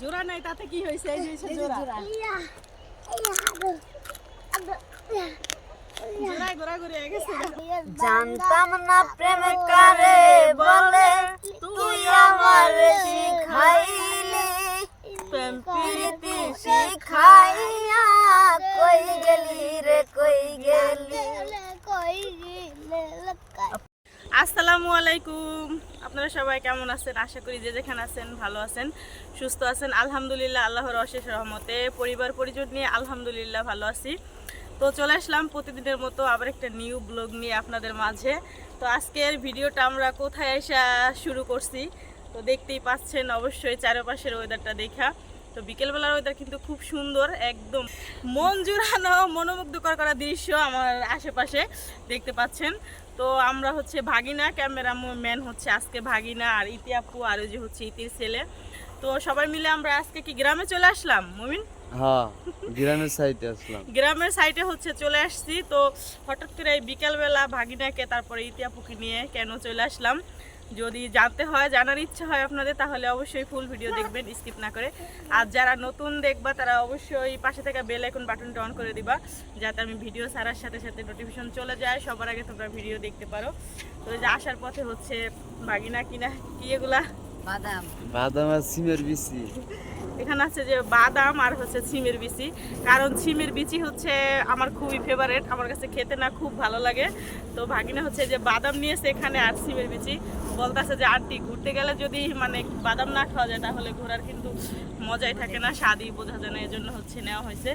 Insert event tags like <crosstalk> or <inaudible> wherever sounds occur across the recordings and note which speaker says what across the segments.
Speaker 1: জোড়া নাই তাতে কি হয়েছে? এই যে জোড়া।
Speaker 2: জানতাম না প্রেম কারে বলে তুই আমার শিখাইলি। প্রেম প্রীতি শিখাইয়া কই গেলি রে কই গেলি।
Speaker 1: আসসালামু আলাইকুম। আপনারা সবাই কেমন আছেন? আশা করি যে যেখানে আছেন ভালো আছেন, সুস্থ আছেন। আলহামদুলিল্লাহ, আল্লাহর অশেষ রহমতে পরিবার পরিজন নিয়ে আলহামদুলিল্লাহ ভালো আছি। তো চলে আসলাম প্রতিদিনের মতো আবার একটা নিউ ব্লগ নিয়ে আপনাদের মাঝে। তো আজকের ভিডিওটা আমরা কোথায় এসে শুরু করছি? তো দেখতেই পাচ্ছেন অবশ্যই চারপাশের ওয়েদারটা দেখা। তো বিকেলবেলার ওয়েদার কিন্তু খুব সুন্দর একদম মন জুড়ানো মনোমুগ্ধকর করা দৃশ্য আমার আশেপাশে দেখতে পাচ্ছেন। তো আমরা হচ্ছে ভাগিনা ক্যামেরা ম্যান হচ্ছে আজকে ভাগিনা আর ইতি আপু আর ওই যে হচ্ছে ইতির ছেলে। তো সবাই মিলে আমরা আজকে কি গ্রামে চলে আসলাম মুমিন?
Speaker 3: হ্যাঁ গ্রামের সাইডে আসলাম।
Speaker 1: গ্রামের সাইডে হচ্ছে চলে আসছি। তো হঠাৎ করে এই বিকালবেলা ভাগিনাকে তারপরে ইতিয়াপুকে নিয়ে কেন চলে আসলাম? যদি জানতে হয়, জানার ইচ্ছা হয় আপনাদের, তাহলে অবশ্যই ফুল ভিডিও দেখবেন স্কিপ না করে। আর যারা নতুন দেখবা, তারা অবশ্যই পাশে থেকে বেল এখন বাটনটা অন করে দিবা, যাতে আমি ভিডিও ছাড়ার সাথে সাথে নোটিফিকেশন চলে যায়। সবার আগে তোমরা ভিডিও দেখতে পারো। তো আসার পথে হচ্ছে বাগিনা কিনা, কি এগুলা?
Speaker 2: বাদাম।
Speaker 3: বাদাম আর সিমের বিচি।
Speaker 1: এখানে আছে যে বাদাম আর হচ্ছে সিমের বিচি। কারণ সিমের বিচি হচ্ছে আমার খুবই ফেভারেট আমার কাছে খেতে না খুব ভালো লাগে। তো ভাগিনা হচ্ছে যে বাদাম নিয়েছে এখানে আর সিমের বিচি। বলতেছে যে আন্টি ঘুরতে গেলে যদি মানে বাদাম না খাওয়া যায় তাহলে ঘোরার কিন্তু মজাই থাকে না স্বাদই বোঝা যায় না এই জন্য হচ্ছে নেওয়া হয়েছে।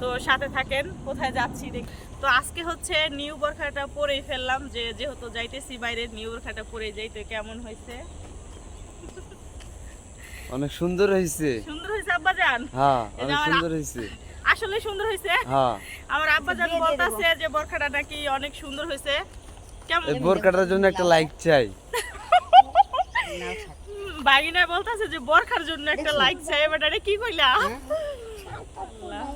Speaker 1: তো সাথে থাকেন কোথায় যাচ্ছি দেখ। তো আজকে হচ্ছে নিউ বরখাটা পরেই ফেললাম যে যেহেতু যাইতেছি বাইরে নিউ বরখাটা পরে যাইতে কেমন হয়েছে?
Speaker 3: অনেক সুন্দর হয়েছে
Speaker 1: সুন্দর হয়েছে আব্বা জান
Speaker 3: হ্যাঁ অনেক সুন্দর হয়েছে
Speaker 1: আসলে সুন্দর হয়েছে
Speaker 3: হ্যাঁ।
Speaker 1: আমার আব্বা জান বলতাছে যে বরখাটা নাকি অনেক সুন্দর হয়েছে কেমন?
Speaker 3: এই বরখাটার জন্য একটা লাইক চাই।
Speaker 1: বাগিনা বলতাছে যে বরখার জন্য একটা লাইক চাই। এবারে এটা কি কইলা? আল্লাহ।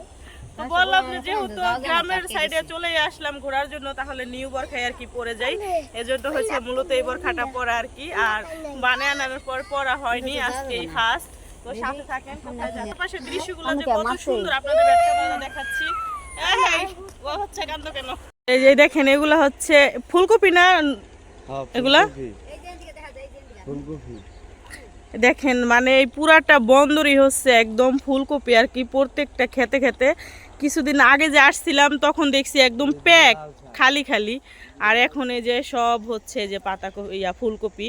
Speaker 1: তো বললাম যে যেহেতু গ্রামের সাইডে চলে আসলাম ঘোরার জন্য তাহলে নিউ বরখায় আর কি পরে যাই। এজন্য হয়েছে মূলত এই বরখাটা পরা আর কি। আর বানিয়ে আনার পর পরা হয়নি আজকে এই ফার্স্ট তো সাথে থাকেন পাশের দৃশ্যগুলো যে কত সুন্দর আপনাদের একটা দেখাচ্ছি। এই, এই, ও হচ্ছে কান্দ কেন? এই যে দেখেন এগুলো হচ্ছে ফুলকপি না
Speaker 3: হ্যাঁ
Speaker 1: এগুলা? দেখেন মানে এই পুরাটা বন্দরই হচ্ছে একদম ফুলকপি আর কি প্রত্যেকটা খেতে খেতে। কিছুদিন আগে যে আসছিলাম, তখন দেখছি একদম প্যাক খালি খালি। আর এখন এই যে সব হচ্ছে যে পাতাকপি, ইয়া, ফুলকপি।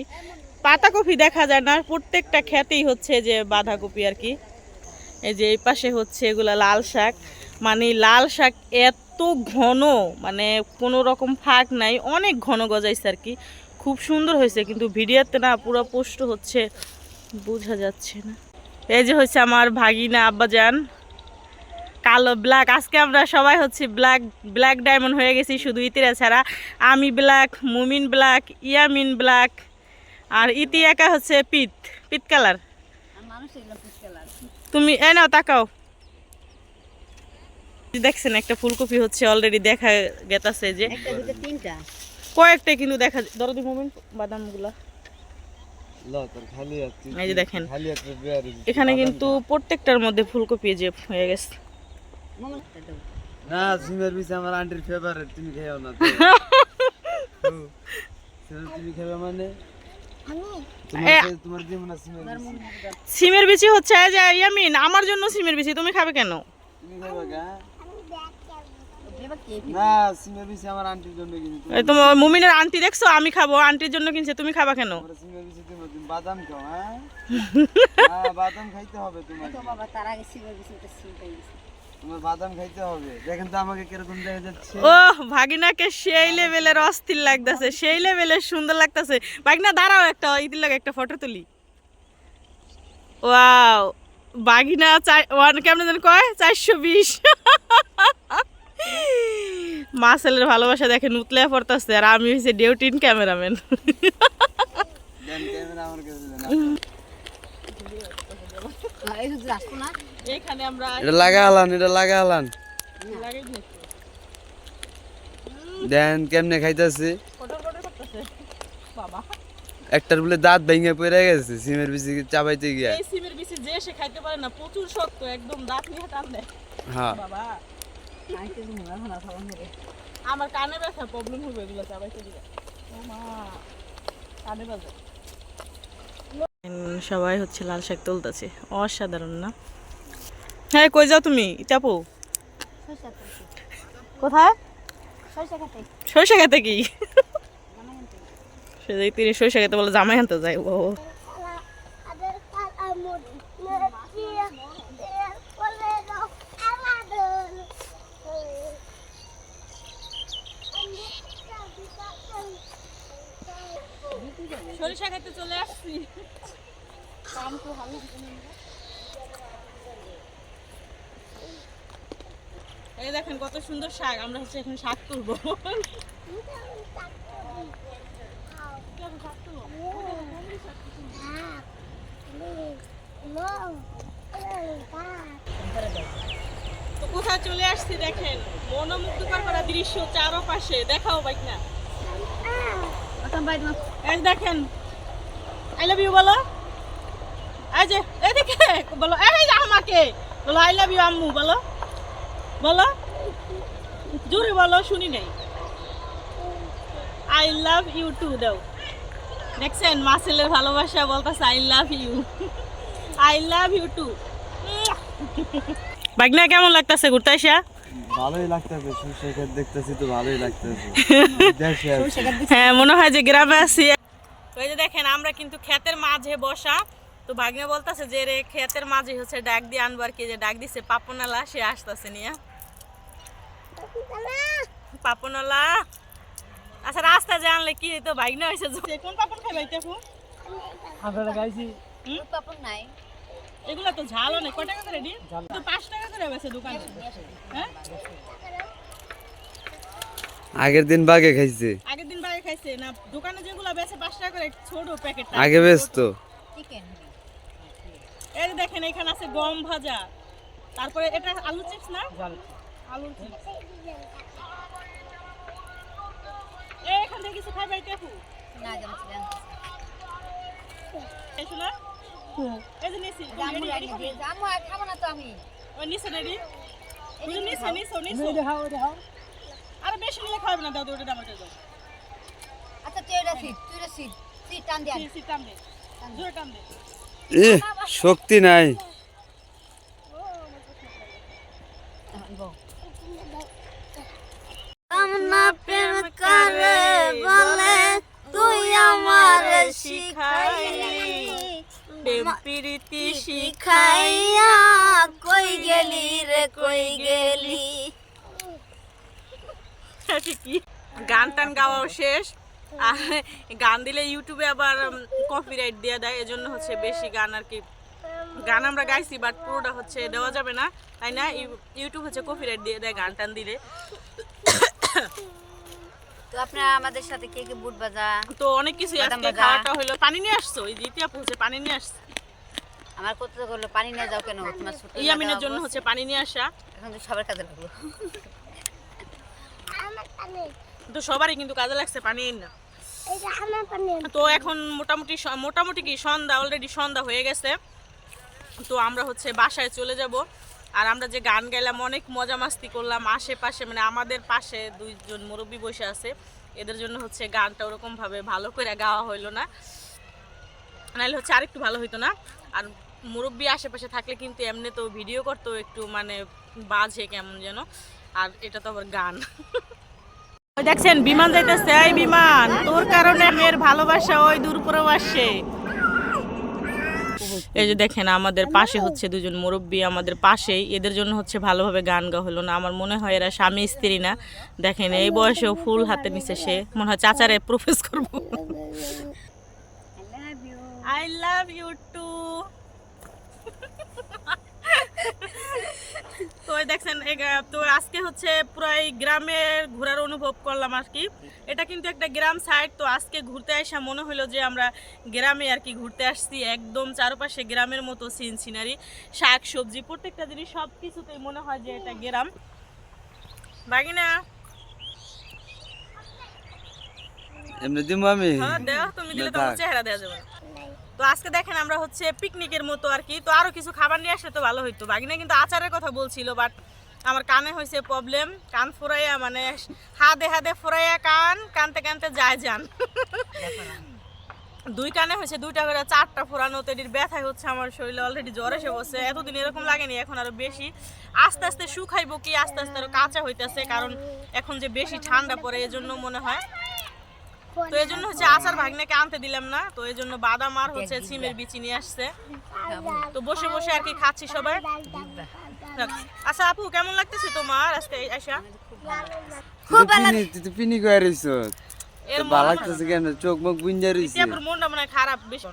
Speaker 1: পাতাকপি দেখা যায় না, প্রত্যেকটা খেতেই হচ্ছে যে বাঁধাকপি আর কি। এই যে এই পাশে হচ্ছে এগুলা লাল শাক। মানে লাল শাক এত ঘন মানে কোনো রকম ফাঁক নাই, অনেক ঘন গজাইছে আর কি। খুব সুন্দর হয়েছে, কিন্তু ভিডিওতে না পুরো পোস্ট হচ্ছে, বোঝা যাচ্ছে না। এই যে হচ্ছে আমার ভাগিনা আব্বাজান। কালো ব্ল্যাক আজকে আমরা সবাই হচ্ছে ব্ল্যাক ব্ল্যাক ডায়মন্ড হয়ে গেছি শুধু ইতিরা ছাড়া। আমি ব্ল্যাক মুমিন ব্ল্যাক ইয়ামিন ব্ল্যাক আর ইতি একা হচ্ছে পিত পিত কালার। তুমি এ নাও তাকাও। দেখছেন একটা ফুলকপি হচ্ছে অলরেডি দেখা গেতাছে যে।
Speaker 2: তিনটা।
Speaker 1: কয়েকটা কিন্তু দেখা দরদি মুমিন বাদামগুলা।
Speaker 3: ল তোর খালি হাত তুই-
Speaker 1: এই যে দেখেন। এখানে কিন্তু প্রত্যেকটার মধ্যে ফুলকপি যে হয়ে গেছে।
Speaker 3: না সিমের বিচি আমার আন্টির ফেভারিট তুমি খাইও <laughs> না সিমের তুমি খাবে মানে? সিমের বিচি
Speaker 1: হচ্ছে যে ইয়ামিন আমার জন্য সিমের বিচি তুমি খাবে কেন?
Speaker 3: তুমি খাবে গা? না সিমের বিচি আমার আন্টির জন্য কিন্তু
Speaker 1: তোমার মুমিনের আন্টি দেখছ আমি খাব আন্টির জন্য কিনছে তুমি খাবা কেন?
Speaker 3: তোমরা সিমের বিচি তুমি তুমি বাদাম খাও হ্যাঁ? <laughs> হ্যাঁ বাদাম খাইতে হবে তোমার
Speaker 2: বাবা তার আগে সিমের বিচিটা সিম
Speaker 3: তোমার বাদাম খাইতে হবে। দেখেন তো আমাকে কীরকম দেখা যাচ্ছে।
Speaker 1: ও ভাগিনাকে সেই লেভেলের অস্থির লাগতেছে সেই লেভেলের সুন্দর লাগতেছে। ভাগিনা দাঁড়াও একটা লাগে একটা ফটো তুলি। ওয়াও ওয়ান কেমন যেন কয়? চারশো বিশ। মাসেলের ভালোবাসা দেখেন উতলে পড়তেছে আর আমি হচ্ছে ডিউটিন ক্যামেরাম্যান
Speaker 3: এটা লাগা হালান এটা লাগা হালান দেন কেমনে খাইতেছে?
Speaker 1: ফটোর ফটো করতেছে বাবা।
Speaker 3: একটার বলে দাঁত ভেঙে পড়ে গেছে সিমের বিচি চাবাইতে গিয়া।
Speaker 1: এই সিমের বিচি যে সে খাইতে পারে না প্রচুর শক্ত একদম দাঁত নিয়ে টান দেয়।
Speaker 3: হ্যাঁ।
Speaker 1: বাবা। আমার কানে ব্যথা প্রবলেম হবে এগুলো চাবাইতে দিলে ও মা কানে বাজে। সবাই হচ্ছে লাল শাক তুলতেছে। অসাধারণ না? হ্যাঁ কই যাও তুমি? চাপো কোথায়?
Speaker 2: সরষা খেতে।
Speaker 1: কি?
Speaker 2: জামাই
Speaker 1: সে যে তিনি সরিষা খেতে বলে জামাই আনতে যাই ও। সরিষা খেতে চলে আসছি। এই দেখেন কত সুন্দর শাক আমরা হচ্ছে এখন শাক তুলবো। তো কোথায় চলে আসছি দেখেন মনোমুগ্ধকর করা দৃশ্য চারপাশে দেখাও বাইক না। দেখেন আই লাভ ইউ বলো। এই যে এদিকে বলো এই যে আমাকে। বলো আই লাভ ইউ আম্মু বলো। বলো জোরে বলো শুনি নাই। আই লাভ ইউ টু দাও। দেখছেন মাসেলের ভালোবাসা বলতেছে I love you I love you too বাগনা কেমন লাগতেছে ঘুরতে আসা?
Speaker 3: ভালোই লাগতেছে ক্ষেত দেখতেছি তো ভালোই লাগতেছে।
Speaker 1: হ্যাঁ মনে হয় যে গ্রামে আছি। ওই যে দেখেন আমরা কিন্তু ক্ষেতের মাঝে বসা। তো ভাগ্নে বলতেছে যে রে ক্ষেতের মাঝে হচ্ছে ডাক দিয়ে আনবার কি যে ডাক দিছে পাপনালা সে আসতেছে নিয়ে। পাপনালা আচ্ছা রাস্তা জানলে কি তো ভাগ্নে হয়েছে যে কোন পাপন খাই দেখো
Speaker 3: আপনারা গাইছি।
Speaker 2: পাপন নাই।
Speaker 1: এগুলো তো ঝাল অনেক। কয় টাকা করে দি? তো পাঁচ টাকা করে বেছে দোকানে। হ্যাঁ?
Speaker 3: আগের দিন বাগে খাইছে।
Speaker 1: আগের দিন বাইরে খাইছে। না দোকানে যেগুলো বেছে পাঁচ টাকা করে ছোট প্যাকেট
Speaker 3: আগে ব্যস্ত
Speaker 2: চিকেন
Speaker 1: এই দেখেন এখানে আছে গম ভাজা। তারপরে এটা আলু চিপস না? আলু চিপস। এখান থেকে কিছু খাই পাইতে আপু
Speaker 2: না জানছিলাম
Speaker 1: এই এই যে নিছি
Speaker 2: জামু
Speaker 1: এডি- এডি
Speaker 2: রাখি
Speaker 1: খাবি?
Speaker 2: দিয়ে জামু আর খাব না তো আমি।
Speaker 1: ওই নিছে রেডি তুমি নিছো নিছো নিছো আরে বেশি নিলে খাবে না দাও ওটা দাও
Speaker 2: আচ্ছা তুই এটা সিট তুই এটা সিট। সিট টান দিয়ে আন।
Speaker 1: টান দে। জোরে টান দে।
Speaker 3: এ শক্তি নাই।
Speaker 1: প্রেম করে বলে তুই আমার প্রেম প্রীতি শিখাইয়া কই গেলি রে কই গেলি? <laughs> গান টান গাওয়াও শেষ? আর গান দিলে ইউটিউবে আবার কপিরাইট দিয়ে দেয় এজন্য হচ্ছে বেশি গান আর কি। গান আমরা গাইছি বাট পুরোটা হচ্ছে দেওয়া যাবে না তাই না? ইউটিউব হচ্ছে কপিরাইট দিয়ে দেয় গান টান দিলে।
Speaker 2: তো আপনারা আমাদের সাথে কে কে বুট বাজা
Speaker 1: তো অনেক কিছু আজকে। খাওয়াটা হলো পানি নিয়ে আসছো? ওই দ্বিতীয় পৌঁছে পানি নিয়ে আসছে।
Speaker 2: আমার কত করল পানি নিয়ে যাও কেন? তোমার ছোট
Speaker 1: ইয়ামিনের জন্য হচ্ছে পানি নিয়ে আসা।
Speaker 2: এখন তো সবার কাজে লাগল।
Speaker 1: তো সবারই কিন্তু কাজে লাগছে পানি না তো এখন মোটামুটি মোটামুটি কি, সন্ধ্যা অলরেডি সন্ধ্যা হয়ে গেছে। তো আমরা হচ্ছে বাসায় চলে যাব। আর আমরা যে গান গাইলাম, অনেক মজা মাস্তি করলাম। আশেপাশে মানে আমাদের পাশে দুইজন মুরব্বী বসে আছে। এদের জন্য হচ্ছে গানটা ওরকম ভাবে ভালো করে গাওয়া হইল না। নাহলে হচ্ছে আরেকটু ভালো হইতো না। আর মুরব্বী আশেপাশে থাকলে কিন্তু এমনি তো ভিডিও করতো একটু মানে বাজে কেমন যেন। আর এটা তো আবার গান। <laughs> দেখছেন, বিমান যাইতেছে। এই বিমান, তোর কারণে মেয়ের ভালোবাসা ওই দূর প্রবাসে এই যে দেখেন, আমাদের পাশে হচ্ছে দুজন মুরব্বী, আমাদের পাশেই এদের জন্য হচ্ছে ভালোভাবে গান গা হলো না। আমার মনে হয় এরা স্বামী, স্ত্রী না। দেখেন, এই বয়সেও ফুল হাতে নিছে সে। মনে হয় চাচারে প্রফেস করব। আই লাভ ইউ টু তো দেখছেন তো আজকে হচ্ছে পুরো এই গ্রামে ঘোরার অনুভব করলাম আর কি। এটা কিন্তু একটা গ্রাম সাইড তো আজকে ঘুরতে আসা মনে হলো যে আমরা গ্রামে আর কি ঘুরতে আসছি। একদম চারপাশে গ্রামের মতো সিন সিনারি শাক সবজি প্রত্যেকটা জিনিস সব কিছুতেই মনে হয় যে এটা গ্রাম। বাগিনা?
Speaker 3: এমনি দিমু আমি।
Speaker 1: হ্যাঁ দেও তুমি দিলে তোমার চেহারা দেওয়া যাবে। তো আজকে দেখেন আমরা হচ্ছে পিকনিকের মতো আর কি। তো আরও কিছু খাবার নিয়ে আসলে তো ভালো হইতো। বাগিনা কিন্তু আচারের কথা বলছিল বাট আমার কানে হয়েছে প্রবলেম কান ফোরাইয়া মানে হাদে হাদে ফোরাইয়া কান, কানতে কানতে যায় যান। দুই কানে হয়েছে দুইটা করে চারটা ফোরানো। তো এটির ব্যথায় হচ্ছে আমার শরীরে অলরেডি জ্বর এসে বসে এতদিন এরকম লাগেনি, এখন আরও বেশি। আস্তে আস্তে শুকাইবো কি, আস্তে আস্তে আরও কাঁচা হইতেছে, কারণ এখন যে বেশি ঠান্ডা পড়ে, এজন্য মনে হয়। তো এই জন্য হচ্ছে আচার ভাগ্নেকে আনতে দিলাম না তো এই জন্য বাদাম আর হচ্ছে সিমের বিচি নিয়ে আসছে। তো বসে বসে আর কি খাচ্ছি সবাই। আচ্ছা আপু কেমন লাগতেছে তোমার আজকে আয়সা
Speaker 3: খুব ভালো তো পিনি করে রইছ?
Speaker 1: এর
Speaker 3: ভালো লাগতেছে কেন? চোখ মুখ বুঞ্জা রইছে।
Speaker 1: আমার মনটা মনে হয় খারাপ বেশি।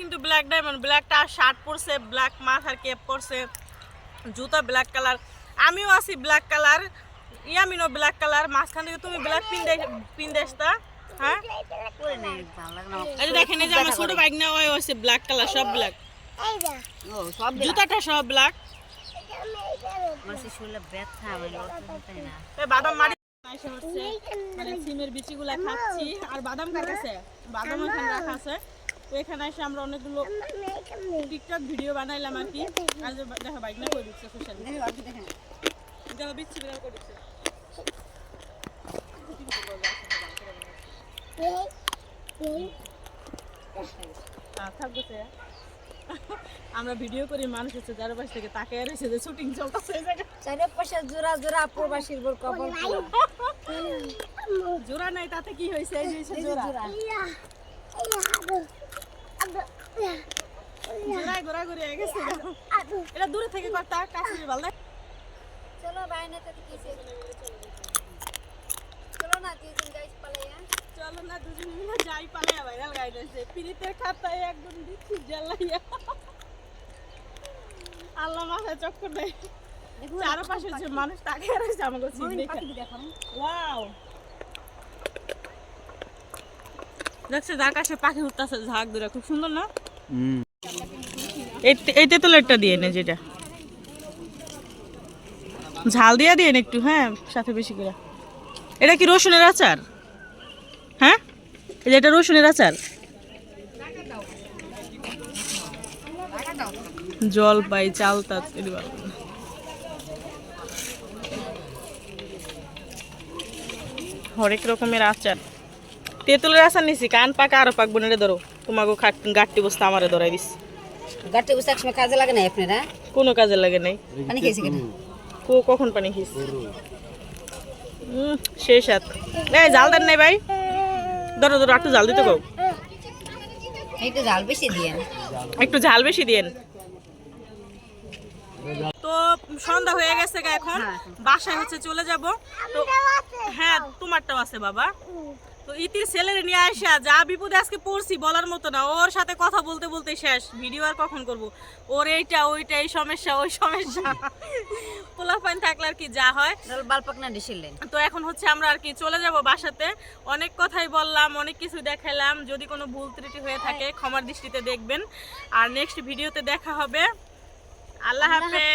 Speaker 1: কিন্তু ব্ল্যাক ডায়মন্ড ব্ল্যাকটা শার্ট পরছে ব্ল্যাক মাথার কেপ পরছে জুতা ব্ল্যাক কালার আমিও আছি ব্ল্যাক কালার ইয়ামিনও ব্ল্যাক কালার মাঝখান থেকে তুমি ব্ল্যাক পিন্দে পিন্দে আসতা। হ্যাঁ? দেখেন এই যে আমার ছোট বাইক না ওই হচ্ছে ব্ল্যাক কালার সব ব্ল্যাক
Speaker 2: ও সব
Speaker 1: জুতাটা সব ব্ল্যাক বাদাম মারি মানে সিমের বিচিগুলা খাচ্ছি। আর বাদাম কার কাছে? বাদাম রাখা আছে। তো এখানে এসে আমরা অনেকগুলো টিকটক ভিডিও বানাইলাম আর কি। আর যে বাইক না করে দিচ্ছে সোশ্যাল
Speaker 2: দেখেন
Speaker 1: দেখো বিচ্ছি করে দিচ্ছে? থাকব আমরা ভিডিও করি মানুষ হচ্ছে যার পাশ থেকে তাকে রয়েছে যে শুটিং চলতেছে এই
Speaker 2: চারে পাশে জোড়া জোড়া প্রবাসীর বোর কপাল
Speaker 1: জোড়া নাই তাতে কি হয়েছে? এই যে জোড়া। জোড়ায় ঘোরাঘুরি হয়ে গেছে। এটা দূরে থেকে কথা কাছে ভালো
Speaker 2: চলো বাইরে তো কিসে চলো না তুই দিন গাইস পালাইয়া
Speaker 1: চলো না দুজন মিলে যাই পালাইয়া ভাইরাল গাইড হয়েছে। পিরিতের খাতায় একদম দিচ্ছি জ্বালাইয়া। আল্লাহ মাথায় চক্কর দেয় চারপাশে যে মানুষ তাকে রয়েছে আমাকে ওয়াও। দেখছে আকাশে পাখি উঠতেছে ঝাঁক ধরে খুব সুন্দর না? এই তেঁতুলেরটা দিয়ে নে যেটা। ঝাল দিয়ে দিয়ে একটু হ্যাঁ সাথে বেশি করে। এটা কি রসুনের আচার? হ্যাঁ? এটা রসুনের আচার? জল পাই চাল এটি ভালো না। হরেক রকমের আচার। তেঁতুলের আচার নিছি কান পাকা আরও পাকবো না রে ধরো তোমাকে গাট্টি বস্তা আমারে ধরাই দিস
Speaker 2: গাটে বসে একসময় কাজে লাগে না আপনারা?
Speaker 1: কোনো কাজে লাগে নাই।
Speaker 2: পানি খেয়েছে কিনা?
Speaker 1: কো কখন পানি খাইস সেই সাত। এই জাল দেন নাই ভাই। ধরো ধরো একটু জাল দিতে কও।
Speaker 2: একটু জাল বেশি দিয়ে
Speaker 1: একটু ঝাল বেশি দিয়েন। তো সন্ধ্যা হয়ে গেছে গা এখন। বাসায় হচ্ছে চলে যাব। তো হ্যাঁ তোমারটাও আছে বাবা। তো ইতির ছেলেরে নিয়ে আসা যা বিপদে আজকে পড়ছি বলার মতো না। ওর সাথে কথা বলতে বলতে শেষ। ভিডিও আর কখন করব? ওর এইটা ওইটা এই সমস্যা ওই সমস্যা। পোলাপাইন থাকলে আর কি যা হয়।
Speaker 2: বালপাক না ডিসিলেন।
Speaker 1: তো এখন হচ্ছে আমরা আর কি চলে যাব বাসাতে। অনেক কথাই বললাম অনেক কিছু দেখালাম। যদি কোনো ভুল ত্রুটি হয়ে থাকে ক্ষমার দৃষ্টিতে দেখবেন। আর নেক্সট ভিডিওতে দেখা হবে। আল্লাহ হাফেজ।